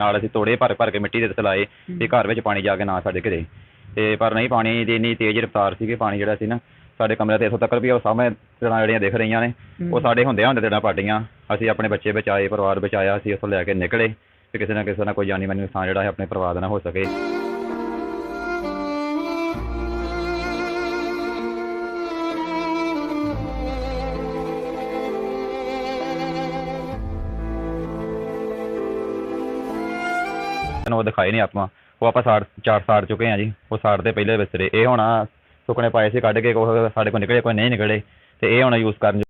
ਨਾਲ ਅਸੀਂ ਤੋੜੇ ਭਰ ਭਰ ਕੇ ਮਿੱਟੀ ਦੇ ਉੱਤੇ ਲਾਏ ਵੀ ਘਰ ਵਿੱਚ ਪਾਣੀ ਜਾ ਕੇ ਨਾ ਸਾਡੇ ਘਰੇ ਤੇ ਪਰ ਨਹੀਂ ਪਾਣੀ ਦੀ ਇੰਨੀ ਤੇਜ਼ ਰਫ਼ਤਾਰ ਸੀਗੀ ਪਾਣੀ ਜਿਹੜਾ ਸੀ ਨਾ ਸਾਡੇ ਕਮਰੇ ਤੇ ਇੱਥੋਂ ਤੱਕ ਵੀ ਉਹ ਸਾਹਮਣੇ ਤਰ੍ਹਾਂ ਜਿਹੜੀਆਂ ਦਿਖ ਰਹੀਆਂ ਨੇ ਉਹ ਸਾਡੇ ਹੁੰਦਿਆਂ ਹੁੰਦੇ ਤਰ੍ਹਾਂ ਪਾਟੀਆਂ। ਅਸੀਂ ਆਪਣੇ ਬੱਚੇ ਬਚਾਏ ਪਰਿਵਾਰ ਬਚਾਇਆ ਅਸੀਂ ਉੱਥੋਂ ਲੈ ਕੇ ਨਿਕਲੇ ਤੇ ਕਿਸੇ ਨਾ ਕਿਸੇ ਨਾਲ ਕੋਈ ਜਾਨੀ ਮਾਨੀ ਨੁਕਸਾਨ ਜਿਹੜਾ ਹੈ ਆਪਣੇ ਪਰਿਵਾਰ ਦਾ ਨਾ ਹੋ ਸਕੇ। ਨੂੰ ਉਹ ਦਿਖਾਏ ਨਹੀਂ ਆਪਾਂ ਉਹ ਆਪਾਂ ਸਾੜ ਚਾਰ ਸਾੜ ਚੁੱਕੇ ਆ ਜੀ। ਉਹ ਸਾੜ ਦੇ ਪਹਿਲੇ ਵਿਸਰੇ ਇਹ ਹੁਣ ਸੁੱਕਣੇ ਪਾਏ ਸੀ ਕੱਢ ਕੇ ਕੋਈ ਸਾਡੇ ਕੋਲ ਨਿਕਲੇ, ਕੋਈ ਨਹੀਂ ਨਿਕਲੇ। ਤੇ ਇਹ ਹੁਣ ਯੂਜ਼ ਕਰਨ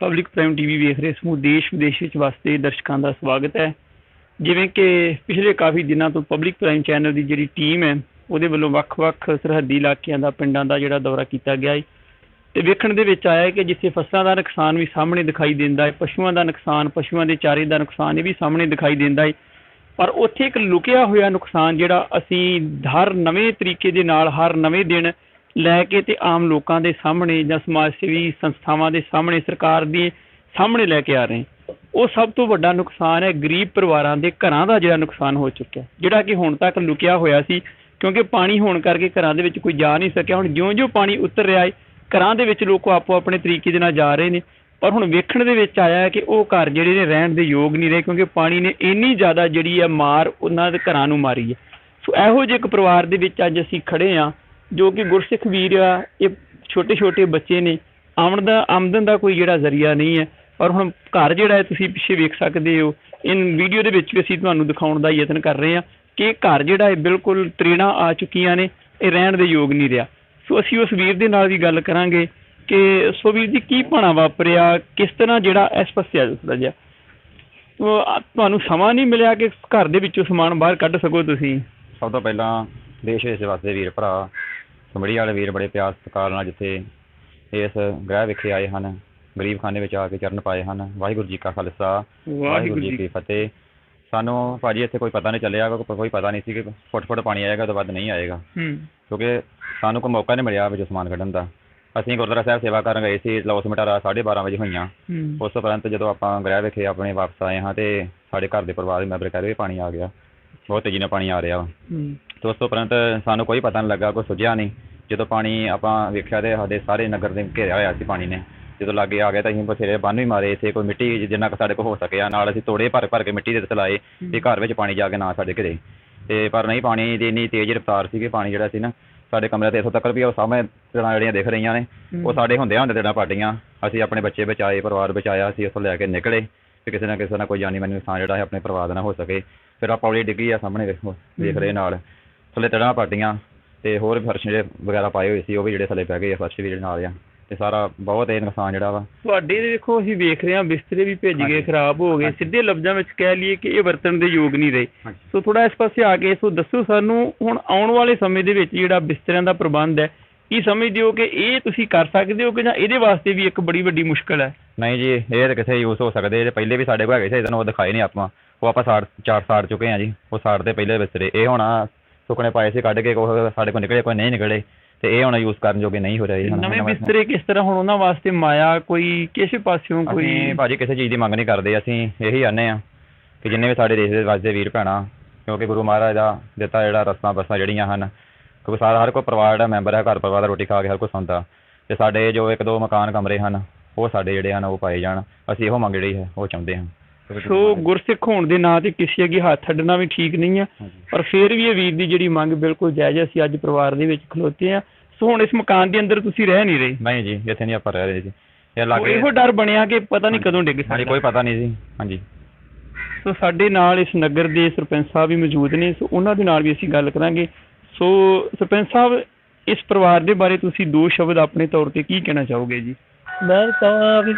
ਪਬਲਿਕ ਪ੍ਰਾਈਮ ਟੀਵੀ ਵੇਖ ਰਹੇ ਸਮੂਹ ਦੇਸ਼ ਵਿਦੇਸ਼ ਵਿੱਚ ਵਸਦੇ ਦਰਸ਼ਕਾਂ ਦਾ ਸਵਾਗਤ ਹੈ। ਜਿਵੇਂ ਕਿ ਪਿਛਲੇ ਕਾਫੀ ਦਿਨਾਂ ਤੋਂ ਪਬਲਿਕ ਪ੍ਰਾਈਮ ਚੈਨਲ ਦੀ ਜਿਹੜੀ ਟੀਮ ਹੈ, ਉਹਦੇ ਵੱਲੋਂ ਵੱਖ-ਵੱਖ ਸਰਹੱਦੀ ਇਲਾਕਿਆਂ ਦਾ, ਪਿੰਡਾਂ ਦਾ ਜਿਹੜਾ ਦੌਰਾ ਕੀਤਾ ਗਿਆ ਹੈ ਤੇ ਵੇਖਣ ਦੇ ਵਿੱਚ ਆਇਆ ਕਿ ਜਿੱਥੇ ਫਸਲਾਂ ਦਾ ਨੁਕਸਾਨ ਵੀ ਸਾਹਮਣੇ ਦਿਖਾਈ ਦਿੰਦਾ ਹੈ ਪਸ਼ੂਆਂ ਦਾ ਨੁਕਸਾਨ, ਪਸ਼ੂਆਂ ਦੇ ਚਾਰੇ ਦਾ ਨੁਕਸਾਨ ਇਹ ਵੀ ਸਾਹਮਣੇ ਦਿਖਾਈ ਦਿੰਦਾ ਹੈ ਪਰ ਉੱਥੇ ਇੱਕ ਲੁਕਿਆ ਹੋਇਆ ਨੁਕਸਾਨ ਜਿਹੜਾ ਅਸੀਂ ਹਰ ਨਵੇਂ ਤਰੀਕੇ ਦੇ ਨਾਲ, ਹਰ ਨਵੇਂ ਦਿਨ ਲੈ ਕੇ ਤੇ ਆਮ ਲੋਕਾਂ ਦੇ ਸਾਹਮਣੇ ਜਾਂ ਸਮਾਜ ਸੇਵੀ ਸੰਸਥਾਵਾਂ ਦੇ ਸਾਹਮਣੇ, ਸਰਕਾਰ ਦੇ ਸਾਹਮਣੇ ਲੈ ਕੇ ਆ ਰਹੇ ਹਾਂ। ਉਹ ਸਭ ਤੋਂ ਵੱਡਾ ਨੁਕਸਾਨ ਹੈ ਗਰੀਬ ਪਰਿਵਾਰਾਂ ਦੇ ਘਰਾਂ ਦਾ ਜਿਹੜਾ ਨੁਕਸਾਨ ਹੋ ਚੁੱਕਿਆ। ਜਿਹੜਾ ਕਿ ਹੁਣ ਤੱਕ ਲੁਕਿਆ ਹੋਇਆ ਸੀ, ਕਿਉਂਕਿ ਪਾਣੀ ਹੋਣ ਕਰਕੇ ਘਰਾਂ ਦੇ ਵਿੱਚ ਕੋਈ ਜਾ ਨਹੀਂ ਸਕਿਆ। ਹੁਣ ਜਿਉਂ-ਜਿਉਂ ਪਾਣੀ ਉਤਰ ਰਿਹਾ ਹੈ, ਘਰਾਂ ਦੇ ਵਿੱਚ ਲੋਕ ਆਪੋ ਆਪਣੇ ਤਰੀਕੇ ਦੇ ਨਾਲ ਜਾ ਰਹੇ ਨੇ। ਪਰ ਹੁਣ ਵੇਖਣ ਦੇ ਵਿੱਚ ਆਇਆ ਕਿ ਉਹ ਘਰ ਜਿਹੜੇ ਨੇ ਰਹਿਣ ਦੇ ਯੋਗ ਨਹੀਂ ਰਹੇ, ਕਿਉਂਕਿ ਪਾਣੀ ਨੇ ਇੰਨੀ ਜ਼ਿਆਦਾ ਜਿਹੜੀ ਹੈ ਮਾਰ ਉਹਨਾਂ ਦੇ ਘਰਾਂ ਨੂੰ ਮਾਰੀ ਹੈ। ਸੋ ਇਹੋ ਜਿਹੇ ਇੱਕ ਪਰਿਵਾਰ ਦੇ ਵਿੱਚ ਅੱਜ ਅਸੀਂ ਖੜੇ ਆ ਜੋ ਕਿ ਗੁਰਸਿੱਖ ਵੀਰ ਆ, ਇਹ ਛੋਟੇ ਛੋਟੇ ਬੱਚੇ ਨੇ। ਆਮਦਨ ਦਾ ਆਮਦਨ ਦਾ ਕੋਈ ਜਿਹੜਾ ਜ਼ਰੀਆ ਨਹੀਂ ਹੈ। ਪਰ ਹੁਣ ਘਰ ਜਿਹੜਾ ਹੈ ਤੁਸੀਂ ਪਿੱਛੇ ਵੇਖ ਸਕਦੇ ਹੋ, ਇਨ ਵੀਡੀਓ ਦੇ ਵਿੱਚ ਵੀ ਅਸੀਂ ਤੁਹਾਨੂੰ ਦਿਖਾਉਣ ਦਾ ਯਤਨ ਕਰ ਰਹੇ ਹਾਂ ਕਿ ਘਰ ਜਿਹੜਾ ਹੈ ਬਿਲਕੁਲ ਤ੍ਰੇਣਾ ਆ ਚੁੱਕੀਆਂ ਨੇ, ਇਹ ਰਹਿਣ ਦੇ ਯੋਗ ਨਹੀਂ ਰਿਹਾ। ਸੋ ਅਸੀਂ ਉਸ ਵੀਰ ਦੇ ਨਾਲ ਵੀ ਗੱਲ ਕਰਾਂਗੇ ਕਿ ਸੋ ਵੀਰ ਜੀ ਕੀ ਭਾਣਾ ਵਾਪਰਿਆ, ਕਿਸ ਤਰ੍ਹਾਂ ਜਿਹੜਾ ਇਸ ਪਾਸੇ ਆ ਥੋੜਾ ਜਿਹਾ? ਉਹ ਤੁਹਾਨੂੰ ਸਮਾਂ ਨਹੀਂ ਮਿਲਿਆ ਕਿ ਘਰ ਦੇ ਵਿੱਚੋਂ ਸਮਾਨ ਬਾਹਰ ਕੱਢ ਸਕੋ ਤੁਸੀਂ? ਸਭ ਤੋਂ ਪਹਿਲਾਂ ਦੇਸ਼ ਦੇ ਵਾਸਤੇ ਵੀਰ ਭਰਾ ਸਮੜੀ ਵਾਲੇ ਵੀਰ ਬੜੇ ਪਿਆਰ ਸਤਿਕਾਰ ਨਾਲ ਜਿੱਥੇ ਇਸ ਗ੍ਰਹਿ ਵਿਖੇ ਆਏ ਹਨ। ਗਰੀਬ ਖਾਨੇ ਵਿੱਚ ਆ ਕੇ ਚਰਨ ਪਾਏ ਹਨ। ਵਾਹਿਗੁਰੂ ਜੀ ਕਾ ਖਾਲਸਾ ਵਾਹਿਗੁਰੂ ਜੀ ਕੀ ਫਤਿਹ। ਸਾਨੂੰ ਭਾਜੀ ਇੱਥੇ ਕੋਈ ਪਤਾ ਨਹੀਂ ਚੱਲਿਆ ਕੋਈ ਪਤਾ ਨਹੀਂ ਸੀ ਕਿ ਫੁੱਟ ਫੁੱਟ ਪਾਣੀ ਆਏਗਾ ਤੋਂ ਵੱਧ ਨਹੀਂ ਆਏਗਾ। ਹੂੰ। ਕਿਉਂਕਿ ਸਾਨੂੰ ਕੋਈ ਮੌਕਾ ਨਹੀਂ ਮਿਲਿਆ ਵਿੱਚ ਸਮਾਨ ਕੱਢਣ ਦਾ। ਅਸੀਂ ਗੁਰਦੁਆਰਾ ਸਾਹਿਬ ਸੇਵਾ ਕਰਨ ਗਏ ਸੀ ਲੌਸਮੈਂਟ ਰਾਤ 12:30 ਵਜੇ ਹੋਈਆਂ। ਉਸ ਤੋਂ ਉਪਰੰਤ ਜਦੋਂ ਆਪਾਂ ਗ੍ਰਹਿ ਵਿਖੇ ਆਪਣੇ ਵਾਪਸ ਆਏ ਹਾਂ ਤੇ ਸਾਡੇ ਘਰ ਦੇ ਪਰਿਵਾਰ ਦੇ ਮੈਂਬਰ ਕਹਿੰਦੇ ਵੀ ਪਾਣੀ ਆ ਗਿਆ। ਬਹੁਤ ਤੇਜ਼ੀ ਨਾਲ ਪਾਣੀ ਆ ਰਿਹਾ ਵਾ। ਹੂੰ। ਤੇ ਉਸ ਤੋਂ ਉਪਰੰਤ ਸਾਨੂੰ ਕੋਈ ਪਤਾ ਨਹੀਂ ਲੱਗਾ ਕੋਈ ਸੁਝਿਆ ਨਹੀਂ। ਜਦੋਂ ਪਾਣੀ ਆਪਾਂ ਵੇਖਿਆ ਤੇ ਸਾਡੇ ਸਾਰੇ ਨਗਰ ਦੇ ਘੇਰਿਆ ਹੋਇਆ ਸੀ ਪਾਣੀ ਨੇ। ਜਦੋਂ ਲਾਗੇ ਆ ਗਿਆ ਤਾਂ ਅਸੀਂ ਬਥੇਰੇ ਬੰਨ ਵੀ ਮਾਰੇ ਇੱਥੇ ਕੋਈ ਮਿੱਟੀ ਜਿੰਨਾ ਕੁ ਸਾਡੇ ਕੋਲ ਹੋ ਸਕਿਆ ਨਾਲ ਅਸੀਂ ਤੋੜੇ ਭਰ ਭਰ ਕੇ ਮਿੱਟੀ ਦੇ ਉੱਤੇ ਲਾਏ ਵੀ ਘਰ ਵਿੱਚ ਪਾਣੀ ਜਾ ਕੇ ਨਾ ਸਾਡੇ ਘਰੇ। ਤੇ ਪਰ ਨਹੀਂ ਪਾਣੀ ਦੀ ਇੰਨੀ ਤੇਜ਼ ਰਫ਼ਤਾਰ ਸੀਗੀ ਪਾਣੀ ਜਿਹੜਾ ਸੀ ਨਾ ਸਾਡੇ ਕਮਰੇ ਤੇ ਇੱਥੋਂ ਤੱਕ ਵੀ ਉਹ ਸਾਹਮਣੇ ਤਰ੍ਹਾਂ ਜਿਹੜੀਆਂ ਦਿਖ ਰਹੀਆਂ ਨੇ ਉਹ ਸਾਡੇ ਹੁੰਦਿਆਂ ਹੁੰਦੇ ਤਰ੍ਹਾਂ ਪਾਟੀਆਂ ਅਸੀਂ ਆਪਣੇ ਬੱਚੇ ਬਚਾਏ ਪਰਿਵਾਰ ਬਚਾਇਆ ਅਸੀਂ ਉੱਥੋਂ ਲੈ ਕੇ ਨਿਕਲੇ ਤੇ ਕਿਸੇ ਨਾ ਕਿਸੇ ਨਾਲ ਕੋਈ ਜਾਨੀ ਮਾਨੀ ਨੁਕਸਾਨ ਜਿਹੜਾ ਹੈ ਆਪਣੇ ਪਰਿਵਾਰ ਦਾ ਨਾ ਹੋ ਸਕੇ। ਫਿਰ ਆ ਪੌੜੀ ਡਿੱਗੀ ਆ ਸਾਹਮਣੇ ਵੇਖੋ ਦੇਖ ਰਹੇ ਨਾਲ। ਥੱਲੇ ਤੜਾਂ ਪਾਟੀਆਂ ਤੇ ਹੋਰ ਫਰਸ਼ ਜਿਹੜੇ ਵਗੈਰਾ ਪਾਏ ਹੋਏ ਸੀ ਉਹ ਵੀ ਜਿਹੜੇ ਥੱਲੇ ਪੈ ਗਏ ਆ ਫਰਸ਼ ਵੀ ਜਿਹੜੇ ਨਾਲ ਆ। ਤੇ ਸਾਰਾ ਬਹੁਤ ਇਹ ਨੁਕਸਾਨ ਜਿਹੜਾ ਵਾ। ਤੁਹਾਡੇ ਦੇ ਦੇਖੋ ਅਸੀਂ ਵੇਖ ਰਹੇ ਹਾਂ ਬਿਸਤਰੇ ਵੀ ਭਿੱਜ ਗਏ ਖਰਾਬ ਹੋ ਗਏ। ਸਿੱਧੇ ਲਫ਼ਜ਼ਾਂ ਵਿੱਚ ਕਹਿ ਲਈਏ ਕਿ ਇਹ ਵਰਤਣ ਦੇ ਯੋਗ ਨਹੀਂ ਰਹੇ। ਸੋ ਥੋੜਾ ਇਸ ਪਾਸੇ ਆ ਕੇ ਸੋ ਦੱਸੋ ਸਾਨੂੰ ਹੁਣ ਆਉਣ ਵਾਲੇ ਸਮੇਂ ਦੇ ਵਿੱਚ ਜਿਹੜਾ ਬਿਸਤਰਿਆਂ ਦਾ ਪ੍ਰਬੰਧ ਹੈ ਕੀ ਸਮਝਦੇ ਹੋ ਕਿ ਇਹ ਤੁਸੀਂ ਕਰ ਸਕਦੇ ਹੋ ਕਿ ਜਾਂ ਇਹਦੇ ਵਾਸਤੇ ਵੀ ਇੱਕ ਬੜੀ ਵੱਡੀ ਮੁਸ਼ਕਲ ਹੈ? ਨਹੀਂ ਜੀ ਇਹ ਤਾਂ ਕਿਸੇ ਯੂਜ਼ ਹੋ ਸਕਦੇ। ਇਹਦੇ ਪਹਿਲੇ ਵੀ ਸਾਡੇ ਕੋਲ ਹੈਗੇ ਸੀ ਇਹਨੂੰ ਉਹ ਦਿਖਾਏ ਨਹੀਂ ਆਪਾਂ। ਉਹ ਆਪਾਂ ਸਾੜ ਚਾਰ ਸਾੜ ਚੁੱਕੇ ਆ ਜੀ। ਉਹ ਸਾੜ ਦੇ ਪਹਿਲੇ ਵਿਸਰੇ ਇਹ ਹੁਣ ਸੁੱਕਣੇ ਪਾਏ ਸੀ ਕੱਢ ਕੇ ਕੋਈ ਸਾਡੇ ਕੋਲ ਨਿਕਲੇ ਕੋਈ ਨਹੀਂ ਨਿਕਲੇ। ਤੇ ਇਹ ਹੁਣ ਯੂਜ਼ ਕਰਨ ਜੋਗੇ ਨਹੀਂ ਹੋ ਰਹੇ ਨਵੇਂ ਬਿਸਤਰੇ ਕਿਸ ਤਰ੍ਹਾਂ ਹੁਣ ਉਹਨਾਂ ਵਾਸਤੇ ਮਾਇਆ ਕੋਈ ਕਿਸੇ ਪਾਸਿਓਂ ਕੋਈ? ਅਸੀਂ ਭਾਜੀ ਕਿਸੇ ਚੀਜ਼ ਦੀ ਮੰਗ ਨਹੀਂ ਕਰਦੇ ਅਸੀਂ ਇਹੀ ਆਨੇ ਆ ਕਿ ਜਿੰਨੇ ਵੀ ਸਾਡੇ ਦੇਸ਼ ਦੇ ਵਸਦੇ ਵੀਰ ਭੈਣਾ ਕਿਉਂਕਿ ਗੁਰੂ ਮਹਾਰਾਜ ਦਾ ਦਿੱਤਾ ਜਿਹੜਾ ਰਸਮਾਂ ਬਸਾਂ ਜਿਹੜੀਆਂ ਹਨ ਕਿਉਂਕਿ ਸਾਰਾ ਹਰ ਕੋਈ ਪਰਿਵਾਰ ਦਾ ਮੈਂਬਰ ਹੈ ਘਰ ਪਰਿਵਾਰ ਦਾ ਰੋਟੀ ਖਾ ਕੇ ਹਰ ਕੋਈ ਸੌਂਦਾ। ਤੇ ਸਾਡੇ ਜੋ ਇੱਕ ਦੋ ਮਕਾਨ ਕਮਰੇ ਹਨ ਉਹ ਸਾਡੇ ਜਿਹੜੇ ਹਨ ਉਹ ਪਾਏ ਜਾਣ। ਅਸੀਂ ਇਹੋ ਮੰਗ ਜਿਹੜੀ ਹੈ ਉਹ ਚਾਹੁੰਦੇ ਹਾਂ। ਸੋ ਗੁਰਸਿੱਖ ਹੋਣ ਦੇ ਨਾਂ ਤੇ ਕਿਸੇ ਅੱਗੇ ਹੱਥ ਅੱਡਣਾ ਵੀ ਠੀਕ ਨਹੀਂ ਆ ਪਰ ਫਿਰ ਵੀ ਇਹ ਵੀਰ ਦੀ ਜਿਹੜੀ ਮੰਗ ਬਿਲਕੁਲ ਜਾਇਜ਼ ਹੈ ਅਸੀਂ ਅੱਜ ਪਰਿਵਾਰ ਦੇ ਵਿੱਚ ਖਲੋਤੇ ਆ ਸੋ ਹੁਣ ਇਸ ਮਕਾਨ ਦੇ ਅੰਦਰ ਤੁਸੀਂ ਰਹਿ ਨਹੀਂ ਰਹੇ। ਨਹੀਂ ਜੀ ਇੱਥੇ ਨਹੀਂ ਆਪਾਂ ਰਹਿ ਰਹੇ ਜੀ। ਇਹ ਲਾਗੇ ਇਹੋ ਡਰ ਬਣਿਆ ਕਿ ਪਤਾ ਨਹੀਂ ਕਦੋਂ ਡਿੱਗ ਸਕਦਾ। ਕੋਈ ਪਤਾ ਨਹੀਂ ਜੀ। ਹਾਂਜੀ। ਸੋ ਸਾਡੇ ਨਾਲ ਇਸ ਨਗਰ ਦੇ ਸਰਪੰਚ ਸਾਹਿਬ ਵੀ ਮੌਜੂਦ ਨੇ। ਸੋ ਉਹਨਾਂ ਦੇ ਨਾਲ ਵੀ ਅਸੀਂ ਗੱਲ ਕਰਾਂਗੇ। ਸੋ ਸਰਪੰਚ ਸਾਹਿਬ ਇਸ ਪਰਿਵਾਰ ਦੇ ਬਾਰੇ ਤੁਸੀਂ ਦੋ ਸ਼ਬਦ ਆਪਣੇ ਤੌਰ ਤੇ ਕੀ ਕਹਿਣਾ ਚਾਹੋਗੇ ਜੀ? ਮੈਂ ਵੀ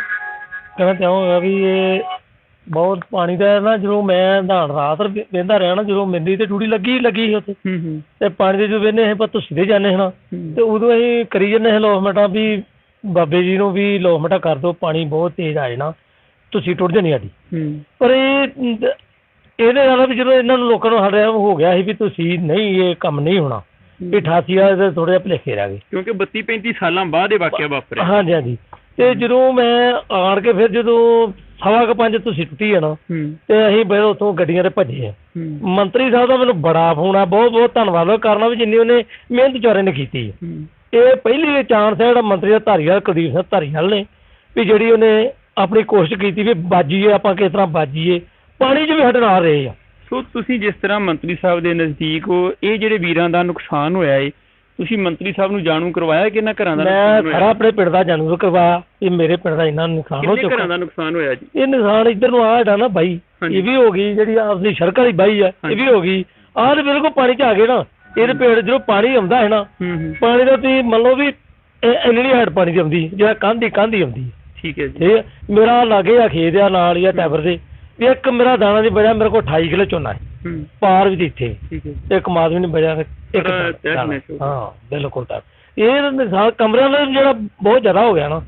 ਕਹਿਣਾ ਚਾਹਾਂਗਾ ਵੀ ਇਹ ਬਹੁਤ ਪਾਣੀ ਦਾ ਨਾ ਜਦੋਂ ਮੈਂ ਨਹਾਉਣ ਰਾਤ ਵੇਂਦਾ ਰਿਹਾ ਨਾ ਜਦੋਂ ਮੇਰੀ ਤੇ ਟੂੜੀ ਲੱਗੀ ਲੱਗੀ ਸੀ ਉੱਥੇ। ਹੂੰ ਹੂੰ। ਤੇ ਪਾਣੀ ਦੇ ਜੋ ਵੇਨੇ ਅਸੀਂ ਪਰ ਸਿੱਧੇ ਜਾਂਦੇ ਹਾਂ। ਤੇ ਉਦੋਂ ਅਸੀਂ ਕਰੀ ਜਾਂਦੇ ਹਾਂ ਲੋਸਮਟਾ ਵੀ ਬਾਬੇ ਜੀ ਨੂੰ ਵੀ ਲੋਸਮਟਾ ਕਰ ਦਿਓ ਪਾਣੀ ਬਹੁਤ ਤੇਜ਼ ਆਏ ਨਾ ਤੁਸੀਂ ਟੁੱਟ ਜਾਣੀ ਸਾਡੀ। ਹੂੰ। ਪਰ ਇਹ ਦ- ਇਹਦੇ ਨਾਲ ਵੀ ਜਦੋਂ ਇਹਨਾਂ ਨੂੰ ਲੋਕਾਂ ਨੂੰ ਸਾਡੇ ਹੋ ਗਿਆ ਸੀ ਵੀ ਤੁਸੀਂ ਨਹੀਂ ਇਹ ਕੰਮ ਨਹੀਂ ਹੋਣਾ ਇਹ 88 ਵਾਲੇ ਤੇ ਥੋੜੇ ਜਿਹਾ ਭੁਲੇਖੇ ਰਹਿ ਗਏ। ਕਿਉਂਕਿ 32 35 ਸਾਲਾਂ ਬਾਅਦ ਇਹ ਵਾਕਿਆ ਵਾਪਰਿਆ। ਹਾਂਜੀ ਹਾਂਜੀ। ਤੇ ਜਦੋਂ ਮੈਂ ਆਣ ਕੇ ਫਿਰ ਜਦੋਂ ਸਵਾ ਕੁ ਪੰਜ ਤੁਸੀਂ ਟੁੱਟੀ ਆ ਨਾ ਹੂੰ। ਤੇ ਅਸੀਂ ਫਿਰ ਉੱਥੋਂ ਗੱਡੀਆਂ ਤੇ ਭੱਜੇ ਆ। ਹੂੰ। ਮੰਤਰੀ ਸਾਹਿਬ ਦਾ ਮੈਨੂੰ ਬੜਾ ਫੋਨ ਆ ਬਹੁਤ ਬਹੁਤ ਧੰਨਵਾਦ ਉਹ ਕਰਨਾ ਵੀ ਜਿੰਨੀ ਉਹਨੇ ਮਿਹਨਤ ਵਿਚਾਰੇ ਨੇ ਕੀਤੀ ਹੈ ਹੂੰ। ਇਹ ਪਹਿਲੀ ਚਾਂਸ ਹੈ ਜਿਹੜਾ ਮੰਤਰੀ ਦਾ ਧਾਰੀਵਾਲ ਕੁਲਦੀਪ ਸਿੰਘ ਧਾਰੀਵਾਲ ਨੇ ਵੀ ਜਿਹੜੀ ਉਹਨੇ ਆਪਣੀ ਕੋਸ਼ਿਸ਼ ਕੀਤੀ ਵੀ ਬਾਜੀਏ ਆਪਾਂ ਕਿਸ ਤਰ੍ਹਾਂ ਬਾਜੀਏ ਪਾਣੀ 'ਚ ਵੀ ਸਾਡੇ ਨਾਲ ਰਹੇ ਆ। ਸੋ ਤੁਸੀਂ ਜਿਸ ਤਰ੍ਹਾਂ ਮੰਤਰੀ ਸਾਹਿਬ ਦੇ ਨਜ਼ਦੀਕ ਹੋ ਇਹ ਜਿਹੜੇ ਵੀਰਾਂ ਦਾ ਨੁਕਸਾਨ ਹੋਇਆ ਏ ਤੁਸੀਂ ਮੰਤਰੀ ਸਾਹਿਬ ਨੂੰ ਜਾਣੂ ਕਰਵਾਇਆ ਕਿ ਇਹਨਾਂ ਘਰਾਂ ਦਾ ਮੈਂ ਨੁਕਸਾਨ ਖਰਾ ਹੋਇਆ ਆਪਣੇ ਪਿੰਡ ਦਾ ਜਾਣੂ ਕਰਵਾਇਆ ਵੀ ਮੇਰੇ ਪਿੰਡ ਦਾ ਇੰਨਾ ਨੁਕਸਾਨ ਹੋ ਕਿੰਨੇ ਘਰਾਂ ਚੁੱਕਾ ਦਾ ਨੁਕਸਾਨ ਹੋਇਆ ਜੀ? ਇਹ ਨੁਕਸਾਨ ਇੱਧਰ ਨੂੰ ਆ ਜਿਹੜਾ ਨਾ ਬਾਈ ਹਾਂਜੀ। ਇਹ ਵੀ ਹੋ ਗਈ ਜਿਹੜੀ ਆਪਣੀ ਸੜਕ ਵਾਲੀ ਬਾਈ ਆ ਇਹ ਵੀ। ਹੋ ਗਈ। ਆਹ ਤੇ ਬਿਲਕੁਲ ਪਾਣੀ 'ਚ ਆ ਗਏ ਨਾ ਇਹਦੇ ਪੇੜ ਜਦੋਂ ਪਾਣੀ ਆਉਂਦਾ ਹੈ ਨਾ ਹੂੰ ਹੂੰ। ਪਾਣੀ ਦਾ ਤੁਸੀਂ ਮੰਨ ਲਓ ਵੀ ਇਹ ਇੰਨੀ ਹਾਈਟ ਪਾਣੀ ਦੀ ਆਉਂਦੀ ਜਿਹੜਾ ਕੰਧ ਕੰਧ ਆਉਂਦੀ। ਠੀਕ ਹੈ ਜੀ। ਠੀਕ ਹੈ ਮੇਰਾ ਲਾਗੇ ਆ ਖੇਤ ਆ ਨਾਲ ਹੀ ਆ ਟੈਬਰ ਦੇ। ਵੀ ਇੱਕ ਮੇਰਾ ਦਾਣਾ ਦੀ ਬਜਾ ਮੇਰੇ ਕੋਲ 28 ਕਿਲੋ ਝੋਨਾ ਹੈ। ਹੂੰ। ਪਾਰ ਵੀ ਇੱਥੇ ਠੀਕ ਹੈ ਇੱਕ ਮਾਦਵੀ ਨੇ ਬਜਾ ਇੱਕ ਦਾਣਾ। ਨਹਿਸ ਹੋ। ਹਾਂ ਬਿਲਕੁਲ ਤਾਂ। ਇਹ ਨਿਸ਼ਾਨ ਕਮਰਿਆਂ ਦਾ ਜਿਹੜਾ ਬਹੁਤ ਜ਼ਿਆਦਾ ਹੋ ਗਿਆ ਨਾ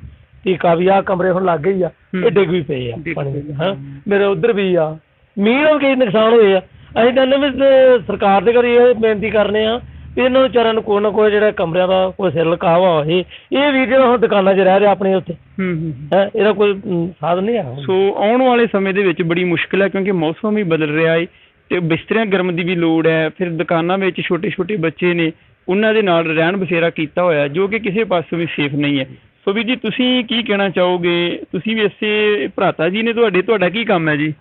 ਠੀਕ ਆ ਵੀ ਆ ਕਮਰੇ ਹੁਣ ਲੱਗ ਗਈ ਆ ਹੂੰ। ਇਹ ਡਿੱਗ ਵੀ ਪਏ ਆ ਡਿੱਗ ਪਾਣੀ ਹਾਂ। ਮੇਰੇ ਉਧਰ ਵੀ ਆ। ਮੀਂਹ ਨਾਲ ਕਈ ਨੁਕਸਾਨ ਹੋਏ ਆ। ਅਸੀਂ ਤੇ ਸਰਕਾਰ ਦੇ ਘਰ ਇਹ ਬੇਨਤੀ ਕਰਨੇ ਆ ਵੀ ਇਹਨਾਂ ਵਿਚਾਰਿਆਂ ਨੂੰ ਕੋਈ ਨਾ ਕੋਈ ਜਿਹੜਾ ਕਮਰਿਆਂ ਦਾ ਕੋਈ ਸਿਰ ਲਕਾਵਾ ਹੋਏ ਇਹ ਵੀ ਜਿਹੜਾ ਹੁਣ ਦੁਕਾਨਾਂ 'ਚ ਰਹਿ ਰਿਹਾ ਆਪਣੇ ਉੱਥੇ। ਹੂੰ ਹੂੰ ਹੈ। ਇਹਦਾ ਕੋਈ ਅਮ, ਸਾਧਨ ਨਹੀਂ ਹੈ ਸੋ ਆਉਣ ਵਾਲੇ ਸਮੇਂ ਦੇ ਵਿੱਚ ਬੜੀ ਮੁਸ਼ਕਿਲ ਹੈ ਕਿਉਂਕਿ ਮੌਸਮ ਵੀ ਬਦਲ ਰਿਹਾ ਹੈ ਤੇ ਬਿਸਤਰਿਆਂ ਗਰਮ ਦੀ ਵੀ ਲੋੜ ਹੈ ਫਿਰ ਦੁਕਾਨਾਂ ਵਿੱਚ ਛੋਟੇ ਛੋਟੇ ਬੱਚੇ ਨੇ ਉਹਨਾਂ ਦੇ ਨਾਲ ਰਹਿਣ ਬਸੇਰਾ ਕੀਤਾ ਹੋਇਆ ਜੋ ਕਿ ਕਿਸੇ ਪਾਸੋਂ ਵੀ ਸੇਫ ਨਹੀਂ ਹੈ। ਸੋ ਵੀ ਜੀ ਤੁਸੀਂ ਕੀ ਕਹਿਣਾ ਚਾਹੋਗੇ? ਤੁਸੀਂ ਵੀ ਇਸੇ ਭਰਾਤਾ ਜੀ ਨੇ ਤੁਹਾਡੇ ਤੁਹਾਡਾ ਕੀ ਕੰਮ ਹੈ ਜੀ?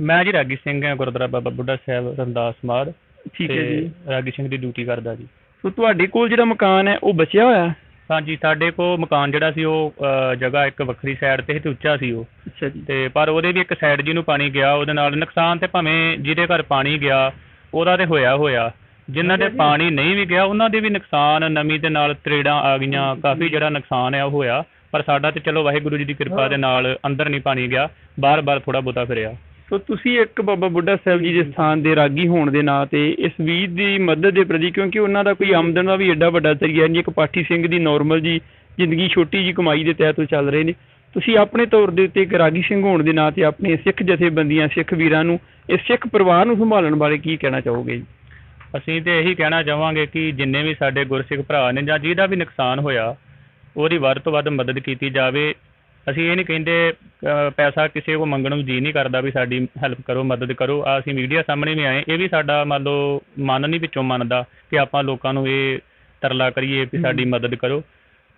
ਮੈਂ ਜੀ ਰਾਗੀ ਸਿੰਘ ਹਾਂ ਗੁਰਦੁਆਰਾ ਬਾਬਾ ਬੁੱਢਾ ਸਾਹਿਬ ਰੰਦਾਸ ਮਾੜ ਠੀਕ ਹੈ ਜੀ। ਰਾਗੀ ਸਿੰਘ ਦੀ ਡਿਊਟੀ ਕਰਦਾ ਜੀ। ਸੋ ਤੁਹਾਡੇ ਕੋਲ ਜਿਹੜਾ ਮਕਾਨ ਹੈ ਉਹ ਬਚਿਆ ਹੋਇਆ ਹਾਂਜੀ ਸਾਡੇ ਕੋਲ ਮਕਾਨ ਜਿਹੜਾ ਸੀ ਉਹ ਅ, ਜਗ੍ਹਾ ਇੱਕ ਵੱਖਰੀ ਸਾਈਡ ਤੇ ਸੀ ਤੇ ਉੱਚਾ ਸੀ ਉਹ। ਅੱਛਾ ਜੀ। ਤੇ ਪਰ ਉਹਦੇ ਵੀ ਇੱਕ ਸਾਈਡ ਜੀ ਨੂੰ ਪਾਣੀ ਗਿਆ ਉਹਦੇ ਨਾਲ ਨੁਕਸਾਨ ਤੇ ਭਾਵੇਂ ਜਿਹਦੇ ਘਰ ਪਾਣੀ ਗਿਆ ਉਹਦਾ ਤੇ ਹੋਇਆ ਹੋਇਆ। ਜਿਨ੍ਹਾਂ ਦੇ ਪਾਣੀ ਨਹੀਂ ਵੀ ਗਿਆ ਉਹਨਾਂ ਦੇ ਵੀ ਨੁਕਸਾਨ ਨਮੀ ਦੇ ਨਾਲ ਤਰੇੜਾਂ ਆ ਗਈਆਂ ਕਾਫੀ ਜਿਹੜਾ ਨੁਕਸਾਨ ਹੈ ਉਹ ਹੋਇਆ। ਪਰ ਸਾਡਾ ਤੇ ਚਲੋ ਵਾਹਿਗੁਰੂ ਜੀ ਦੀ ਕਿਰਪਾ ਦੇ ਨਾਲ ਅੰਦਰ ਨਹੀਂ ਪਾਣੀ ਗਿਆ ਬਾਰ-ਬਾਰ ਥੋੜਾ ਬਹੁਤਾ ਫਿਰਿਆ। ਸੋ ਤੁਸੀਂ ਇੱਕ ਬਾਬਾ ਬੁੱਢਾ ਸਾਹਿਬ ਜੀ ਦੇ ਸਥਾਨ ਦੇ ਰਾਗੀ ਹੋਣ ਦੇ ਨਾਂ ਤੇ ਇਸ ਵੀਰ ਦੀ ਮਦਦ ਦੇ ਪ੍ਰਤੀ, ਕਿਉਂਕਿ ਉਹਨਾਂ ਦਾ ਕੋਈ ਆਮਦਨ ਦਾ ਵੀ ਐਡਾ ਵੱਡਾ ਜ਼ਰੀਆ ਨਹੀਂ, ਇੱਕ ਪਾਠੀ ਸਿੰਘ ਦੀ ਨਾਰਮਲ ਜੀ ਜ਼ਿੰਦਗੀ, ਛੋਟੀ ਜੀ ਕਮਾਈ ਦੇ ਤਹਿਤ ਉਹ ਚੱਲ ਰਹੇ ਨੇ। ਤੁਸੀਂ ਆਪਣੇ ਤੌਰ ਦੇ ਉੱਤੇ ਇੱਕ ਰਾਗੀ ਸਿੰਘ ਹੋਣ ਦੇ ਨਾਂ ਤੇ ਆਪਣੇ ਸਿੱਖ ਜਥੇਬੰਦੀਆਂ, ਸਿੱਖ ਵੀਰਾਂ ਨੂੰ, ਇਸ ਸਿੱਖ ਪਰਿਵਾਰ ਨੂੰ ਸੰਭਾਲਣ ਬਾਰੇ ਕੀ ਕਹਿਣਾ ਚਾਹੋਗੇ ਜੀ? ਅਸੀਂ ਤੇ ਇਹੀ ਕਹਿਣਾ ਚਾਹਾਂਗੇ ਕਿ ਜਿੰਨੇ ਵੀ ਸਾਡੇ ਗੁਰਸਿੱਖ ਭਰਾ ਨੇ ਜਾਂ ਜਿਹਦਾ ਵੀ ਨੁਕਸਾਨ ਹੋਇਆ, ਉਹਦੀ ਵੱਧ ਤੋਂ ਵੱਧ ਮਦਦ ਕੀਤੀ ਜਾਵੇ। ਅਸੀਂ ਇਹ ਨਹੀਂ ਕਹਿੰਦੇ ਪੈਸਾ ਕਿਸੇ ਕੋ ਮੰਗਣ ਨੂੰ ਜੀ ਨਹੀਂ ਕਰਦਾ ਵੀ ਸਾਡੀ ਹੈਲਪ ਕਰੋ ਮਦਦ ਕਰੋ। ਆ ਅਸੀਂ ਮੀਡੀਆ ਸਾਹਮਣੇ ਵੀ ਆਏ ਇਹ ਵੀ ਸਾਡਾ ਮੰਨ ਲਓ ਮਨ ਨਹੀਂ ਵਿੱਚੋਂ ਮੰਨਦਾ ਕਿ ਆਪਾਂ ਲੋਕਾਂ ਨੂੰ ਇਹ ਤਰਲਾ ਕਰੀਏ ਵੀ ਸਾਡੀ ਮਦਦ ਕਰੋ।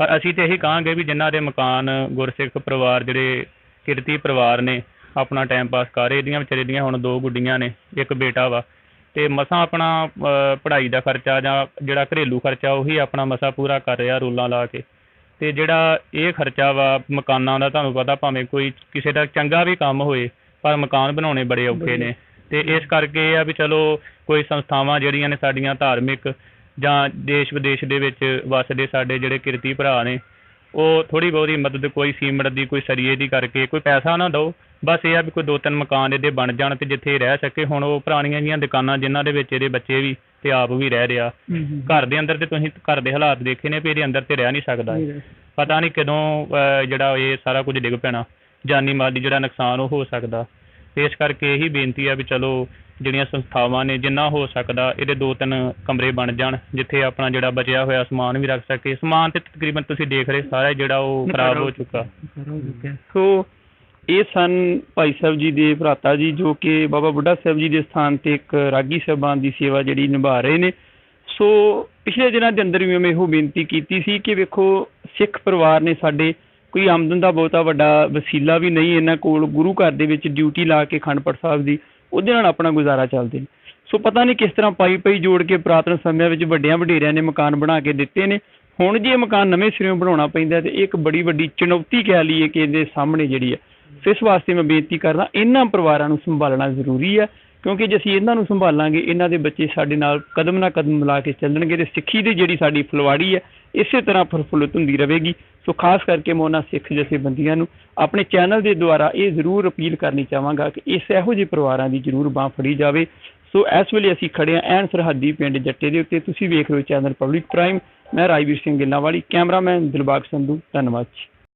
ਪਰ ਅਸੀਂ ਤੇ ਇਹੀ ਕਹਾਂਗੇ ਵੀ ਜਿਨ੍ਹਾਂ ਦੇ ਮਕਾਨ ਗੁਰਸਿੱਖ ਪਰਿਵਾਰ ਜਿਹੜੇ ਕਿਰਤੀ ਪਰਿਵਾਰ ਨੇ ਆਪਣਾ ਟਾਈਮ ਪਾਸ ਕਰ ਰਹੇ ਇਹਦੀਆਂ ਵਿਚਾਰੇ ਦੀਆਂ ਹੁਣ ਦੋ ਗੁੱਡੀਆਂ ਨੇ ਇੱਕ ਬੇਟਾ ਵਾ। ਤੇ ਮਸਾਂ ਆਪਣਾ ਪੜ੍ਹਾਈ ਦਾ ਖਰਚਾ ਜਾਂ ਜਿਹੜਾ ਘਰੇਲੂ ਖਰਚਾ ਉਹੀ ਆਪਣਾ ਮਸਾ ਪੂਰਾ ਕਰ ਰਿਹਾ ਰੂਲਾਂ ਲਾ ਕੇ। ਤੇ ਜਿਹੜਾ ਇਹ ਖਰਚਾ ਵਾ ਮਕਾਨਾਂ ਦਾ ਤੁਹਾਨੂੰ ਪਤਾ ਭਾਵੇਂ ਕੋਈ ਕਿਸੇ ਦਾ ਚੰਗਾ ਵੀ ਕੰਮ ਹੋਏ, ਪਰ ਮਕਾਨ ਬਣਾਉਣੇ ਬੜੇ ਔਖੇ ਨੇ। ਤੇ ਇਸ ਕਰਕੇ ਇਹ ਆ ਵੀ ਚਲੋ ਕੋਈ ਸੰਸਥਾਵਾਂ ਜਿਹੜੀਆਂ ਨੇ ਸਾਡੀਆਂ ਧਾਰਮਿਕ ਜਾਂ ਦੇਸ਼ ਵਿਦੇਸ਼ ਦੇ ਵਿੱਚ ਵਸਦੇ ਸਾਡੇ ਜਿਹੜੇ ਕਿਰਤੀ ਭਰਾ ਨੇ, ਉਹ ਥੋੜੀ ਬਹੁਤੀ ਮਦਦ, ਕੋਈ ਸੀਮਟ ਦੀ, ਕੋਈ ਸਰੀਏ ਦੀ ਕਰਕੇ ਕੋਈ ਪੈਸਾ ਨਾ ਦਿਓ। ਬਸ ਇਹ ਆ ਵੀ ਕੋਈ ਦੋ ਤਿੰਨ ਮਕਾਨ ਇਹਦੇ ਬਣ ਜਾਣ ਤੇ ਜਿੱਥੇ ਰਹਿ ਸਕੇ, ਹੁਣ ਉਹ ਪੁਰਾਣੀਆਂ ਜੀਆਂ ਦੁਕਾਨਾਂ ਜਿਨ੍ਹਾਂ ਦੇ ਵਿੱਚ ਇਹਦੇ ਬੱਚੇ ਵੀ ਤੇ ਆਪ ਵੀ ਰਹਿ ਰਿਹਾ। ਘਰ ਦੇ ਅੰਦਰ ਤੇ ਤੁਸੀਂ ਘਰ ਦੇ ਹਾਲਾਤ ਦੇਖੇ ਨੇ ਵੀ ਇਹਦੇ ਅੰਦਰ ਤੇ ਰਹਿ ਨਹੀਂ ਸਕਦਾ। ਇਹ। ਪਤਾ ਨਹੀਂ ਕਦੋਂ ਅਹ, ਜਿਹੜਾ ਇਹ ਸਾਰਾ ਕੁਝ ਡਿੱਗ ਪੈਣਾ। ਜਾਨੀ ਮਾਲੀ ਜਿਹੜਾ ਨੁਕਸਾਨ ਉਹ ਹੋ ਸਕਦਾ। ਤੇ ਇਸ ਕਰਕੇ ਇਹੀ ਬੇਨਤੀ ਆ ਵੀ ਚਲੋ ਜਿਹੜੀਆਂ ਸੰਸਥਾਵਾਂ ਨੇ ਜਿੰਨਾ ਹੋ ਸਕਦਾ ਇਹਦੇ ਦੋ ਤਿੰਨ ਕਮਰੇ ਬਣ ਜਾਣ ਜਿੱਥੇ ਆਪਣਾ ਜਿਹੜਾ ਬਚਿਆ ਹੋਇਆ ਸਮਾਨ ਵੀ ਰੱਖ ਸਕੇ। ਸਮਾਨ ਤੇ ਤਕਰੀਬਨ ਤੁਸੀਂ ਦੇਖ ਰਹੇ ਸਾਰਾ ਜਿਹੜਾ ਉਹ ਖਰਾਬ ਹੋ ਚੁੱਕਾ। ਸੋ ਇਹ ਸਨ ਭਾਈ ਸਾਹਿਬ ਜੀ ਦੇ ਭਰਾਤਾ ਜੀ, ਜੋ ਕਿ ਬਾਬਾ ਬੁੱਢਾ ਸਾਹਿਬ ਜੀ ਦੇ ਸਥਾਨ ਤੇ ਇੱਕ ਰਾਗੀ ਸਾਹਿਬਾਨ ਦੀ ਸੇਵਾ ਜਿਹੜੀ ਨਿਭਾ ਰਹੇ ਨੇ। ਸੋ ਪਿਛਲੇ ਦਿਨਾਂ ਦੇ ਅੰਦਰ ਵੀ ਮੈਂ ਇਹੋ ਬੇਨਤੀ ਕੀਤੀ ਸੀ ਕਿ ਵੇਖੋ, ਸਿੱਖ ਪਰਿਵਾਰ ਨੇ ਸਾਡੇ ਕੋਈ ਆਮਦਨ ਦਾ ਬਹੁਤਾ ਵੱਡਾ ਵਸੀਲਾ ਵੀ ਨਹੀਂ, ਇਹਨਾਂ ਕੋਲ ਗੁਰੂ ਘਰ ਦੇ ਵਿੱਚ ਡਿਊਟੀ ਲਾ ਕੇ ਖੰਡਪੜ ਸਾਹਿਬ ਦੀ, ਉਹਦੇ ਨਾਲ ਆਪਣਾ ਗੁਜ਼ਾਰਾ ਚੱਲਦੇ ਨੇ। ਸੋ ਪਤਾ ਨਹੀਂ ਕਿਸ ਤਰ੍ਹਾਂ ਪਾਈ ਪਾਈ ਜੋੜ ਕੇ ਪੁਰਾਤਨ ਸਮਿਆਂ ਵਿੱਚ ਵੱਡਿਆਂ ਵਡੇਰਿਆਂ ਨੇ ਮਕਾਨ ਬਣਾ ਕੇ ਦਿੱਤੇ ਨੇ। ਹੁਣ ਜੇ ਇਹ ਮਕਾਨ ਨਵੇਂ ਸਿਰਿਓਂ ਬਣਾਉਣਾ ਪੈਂਦਾ ਤੇ ਇਹ ਇੱਕ ਬੜੀ ਵੱਡੀ ਚੁਣੌਤੀ ਕਹਿ ਲਈਏ ਕਿ ਇਹਦੇ ਸਾਹਮਣੇ ਜਿਹੜੀ ਹੈ। ਇਸ ਵਾਸਤੇ ਮੈਂ ਬੇਨਤੀ ਕਰਦਾ, ਇਹਨਾਂ ਪਰਿਵਾਰਾਂ ਨੂੰ ਸੰਭਾਲਣਾ ਜ਼ਰੂਰੀ ਹੈ, ਕਿਉਂਕਿ ਜੇ ਅਸੀਂ ਇਹਨਾਂ ਨੂੰ ਸੰਭਾਲਾਂਗੇ, ਇਹਨਾਂ ਦੇ ਬੱਚੇ ਸਾਡੇ ਨਾਲ ਕਦਮ ਨਾਲ ਕਦਮ ਮਿਲਾ ਕੇ ਚੱਲਣਗੇ ਤੇ ਸਿੱਖੀ ਦੀ ਜਿਹੜੀ ਸਾਡੀ ਫਲਵਾੜੀ ਹੈ, ਇਸੇ ਤਰ੍ਹਾਂ ਪ੍ਰਫੁੱਲਤ ਹੁੰਦੀ ਰਹੇਗੀ। ਸੋ ਖਾਸ ਕਰਕੇ ਮੈਂ ਉਹਨਾਂ ਸਿੱਖ ਜਥੇਬੰਦੀਆਂ ਨੂੰ ਆਪਣੇ ਚੈਨਲ ਦੇ ਦੁਆਰਾ ਇਹ ਜ਼ਰੂਰ ਅਪੀਲ ਕਰਨੀ ਚਾਹਾਂਗਾ ਕਿ ਇਸ ਇਹੋ ਜਿਹੇ ਪਰਿਵਾਰਾਂ ਦੀ ਜ਼ਰੂਰ ਬਾਹ ਫੜੀ ਜਾਵੇ। ਸੋ ਇਸ ਵੇਲੇ ਅਸੀਂ ਖੜੇ ਹਾਂ ਐਨ ਸਰਹੱਦੀ ਪਿੰਡ ਜੱਟੇ ਦੇ ਉੱਤੇ। ਤੁਸੀਂ ਵੇਖ ਰਹੇ ਹੋ ਚੈਨਲ ਪਬਲਿਕ ਪ੍ਰਾਈਮ। ਮੈਂ ਰਾਜਵੀਰ ਸਿੰਘ ਗਿੱਲਾਂ ਵਾਲੀ ਕੈਮਰਾਮੈਨ ਦਿਲਬਾਗ ਸੰਧੂ। ਧੰਨਵਾਦ ਜੀ।